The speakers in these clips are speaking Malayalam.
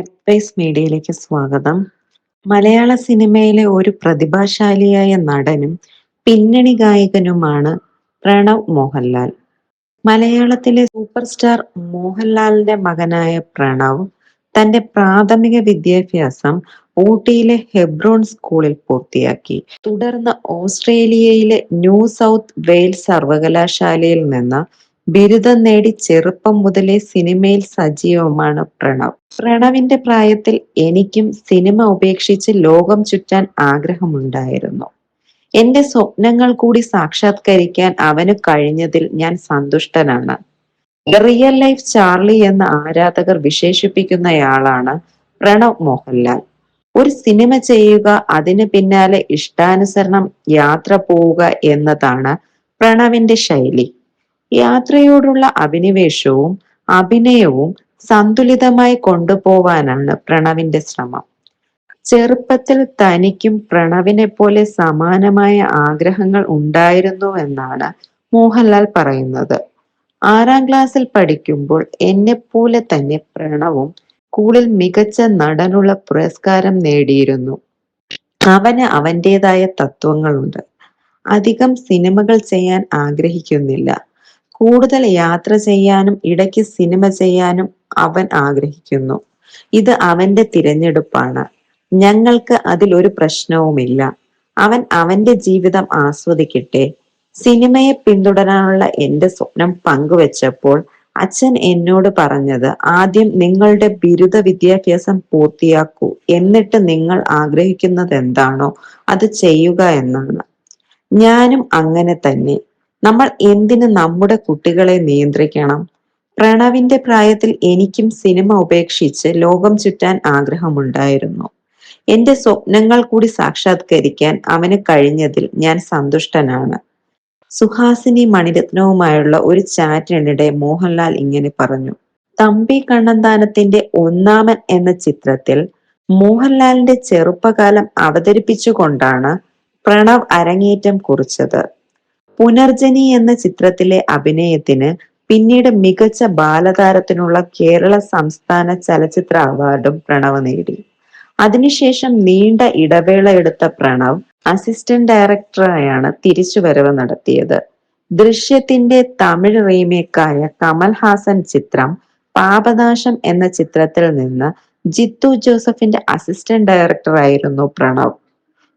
എർപ്രൈസ് മീഡിയയിലേക്ക് സ്വാഗതം. മലയാള സിനിമയിലെ ഒരു പ്രതിഭാശാലിയായ നടനും പിന്നണി ഗായകനുമാണ് പ്രണവ് മോഹൻലാൽ. മലയാളത്തിലെ സൂപ്പർ സ്റ്റാർ മോഹൻലാലിന്റെ മകനായ പ്രണവ് തന്റെ പ്രാഥമിക വിദ്യാഭ്യാസം ഊട്ടിയിലെ ഹെബ്രോൺ സ്കൂളിൽ പൂർത്തിയാക്കി. തുടർന്ന് ഓസ്ട്രേലിയയിലെ ന്യൂ സൗത്ത് വെയിൽസ് സർവകലാശാലയിൽ നിന്ന് ബിരുദം നേടി ചെറുപ്പം മുതലേ സിനിമയിൽ സജീവമാണ് പ്രണവ്. പ്രണവിന്റെ പ്രായത്തിൽ എനിക്കും സിനിമ ഉപേക്ഷിച്ച് ലോകം ചുറ്റാൻ ആഗ്രഹമുണ്ടായിരുന്നു. എന്റെ സ്വപ്നങ്ങൾ കൂടി സാക്ഷാത്കരിക്കാൻ അവന് കഴിഞ്ഞതിൽ ഞാൻ സന്തുഷ്ടനാണ്. റിയൽ ലൈഫ് ചാർലി എന്ന ആരാധകർ വിശേഷിപ്പിക്കുന്നയാളാണ് പ്രണവ് മോഹൻലാൽ. ഒരു സിനിമ ചെയ്യുക അതിന് പിന്നാലെ ഇഷ്ടാനുസരണം യാത്ര പോവുക എന്നതാണ് പ്രണവിന്റെ ശൈലി. യാത്രയോടുള്ള അഭിനിവേശവും അഭിനയവും സന്തുലിതമായി കൊണ്ടുപോവാനാണ് പ്രണവിന്റെ ശ്രമം. ചെറുപ്പത്തിൽ തനിക്കും പ്രണവിനെ പോലെ സമാനമായ ആഗ്രഹങ്ങൾ ഉണ്ടായിരുന്നു എന്നാണ് മോഹൻലാൽ പറയുന്നത്. ആറാം ക്ലാസ്സിൽ പഠിക്കുമ്പോൾ എന്നെ പോലെ തന്നെ പ്രണവും സ്കൂളിൽ മികച്ച നടനുള്ള പുരസ്കാരം നേടിയിരുന്നു. അവന് അവന്റെതായ തത്വങ്ങളുണ്ട്. അധികം സിനിമകൾ ചെയ്യാൻ ആഗ്രഹിക്കുന്നില്ല. കൂടുതൽ യാത്ര ചെയ്യാനും ഇടയ്ക്ക് സിനിമ ചെയ്യാനും അവൻ ആഗ്രഹിക്കുന്നു. ഇത് അവന്റെ തിരഞ്ഞെടുപ്പാണ്. ഞങ്ങൾക്ക് അതിൽ ഒരു പ്രശ്നവുമില്ല. അവൻ അവന്റെ ജീവിതം ആസ്വദിക്കട്ടെ. സിനിമയെ പിന്തുടരാനുള്ള എന്റെ സ്വപ്നം പങ്കുവെച്ചപ്പോൾ അച്ഛൻ എന്നോട് പറഞ്ഞത് ആദ്യം നിങ്ങളുടെ ബിരുദ വിദ്യാഭ്യാസം പൂർത്തിയാക്കൂ. എന്നിട്ട് നിങ്ങൾ ആഗ്രഹിക്കുന്നത് എന്താണോ അത് ചെയ്യുക എന്നാണ്. ഞാനും അങ്ങനെ തന്നെ. നമ്മൾ എന്തിന് നമ്മുടെ കുട്ടികളെ നിയന്ത്രിക്കണം? പ്രണവിന്റെ പ്രായത്തിൽ എനിക്കും സിനിമ ഉപേക്ഷിച്ച് ലോകം ചുറ്റാൻ ആഗ്രഹമുണ്ടായിരുന്നു. എന്റെ സ്വപ്നങ്ങൾ കൂടി സാക്ഷാത്കരിക്കാൻ അവന് കഴിഞ്ഞതിൽ ഞാൻ സന്തുഷ്ടനാണ്. സുഹാസിനി മണിരത്നവുമായുള്ള ഒരു ചാറ്റിനിടെ മോഹൻലാൽ ഇങ്ങനെ പറഞ്ഞു. തമ്പി കണ്ണന്താനത്തിന്റെ ഒന്നാമൻ എന്ന ചിത്രത്തിൽ മോഹൻലാലിന്റെ ചെറുപ്പകാലം അവതരിപ്പിച്ചുകൊണ്ടാണ് പ്രണവ് അരങ്ങേറ്റം കുറിച്ചത്. പുനർജനി എന്ന ചിത്രത്തിലെ അഭിനയത്തിന് പിന്നീട് മികച്ച ബാലതാരത്തിനുള്ള കേരള സംസ്ഥാന ചലച്ചിത്ര അവാർഡും പ്രണവ് നേടി. അതിനുശേഷം നീണ്ട ഇടവേള എടുത്ത പ്രണവ് അസിസ്റ്റന്റ് ഡയറക്ടറായാണ് തിരിച്ചു വരവ് നടത്തിയത്. ദൃശ്യത്തിന്റെ തമിഴ് റീമേക്കായ കമൽഹാസൻ ചിത്രം പാപനാശം എന്ന ചിത്രത്തിൽ നിന്ന് ജിത്തു ജോസഫിന്റെ അസിസ്റ്റന്റ് ഡയറക്ടറായിരുന്നു പ്രണവ്.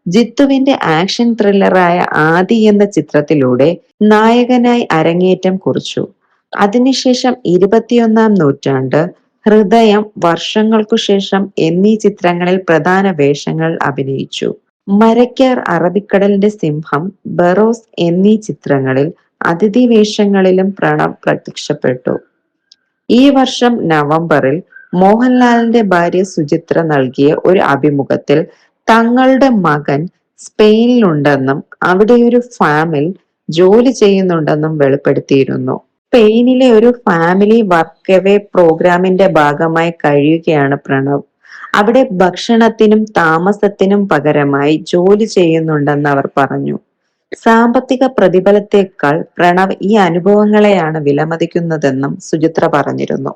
ജിത്തുവിന്റെ ആക്ഷൻ ത്രില്ലറായ ആദി എന്ന ചിത്രത്തിലൂടെ നായകനായി അരങ്ങേറ്റം കുറിച്ചു. അതിനുശേഷം ഇരുപത്തിയൊന്നാം നൂറ്റാണ്ട് ഹൃദയം വർഷങ്ങൾക്കു ശേഷം എന്നീ ചിത്രങ്ങളിൽ പ്രധാന വേഷങ്ങൾ അഭിനയിച്ചു. മരക്കാർ അറബിക്കടലിന്റെ സിംഹം ബറോസ് എന്നീ ചിത്രങ്ങളിൽ അതിഥി വേഷങ്ങളിലും പ്രണവ് പ്രത്യക്ഷപ്പെട്ടു. ഈ വർഷം നവംബറിൽ മോഹൻലാലിന്റെ ഭാര്യ സുചിത്ര നൽകിയ ഒരു അഭിമുഖത്തിൽ തങ്ങളുടെ മകൻ സ്പെയിനിലുണ്ടെന്നും അവിടെ ഒരു ഫാമിൽ ജോലി ചെയ്യുന്നുണ്ടെന്നും വെളിപ്പെടുത്തിയിരുന്നു. സ്പെയിനിലെ ഒരു ഫാമിലി വർക്ക് എവേ പ്രോഗ്രാമിന്റെ ഭാഗമായി കഴിയുകയാണ് പ്രണവ്. അവിടെ ഭക്ഷണത്തിനും താമസത്തിനും പകരമായി ജോലി ചെയ്യുന്നുണ്ടെന്ന് അവർ പറഞ്ഞു. സാമ്പത്തിക പ്രതിഫലത്തേക്കാൾ പ്രണവ് ഈ അനുഭവങ്ങളെയാണ് വിലമതിക്കുന്നതെന്നും സുചിത്ര പറഞ്ഞിരുന്നു.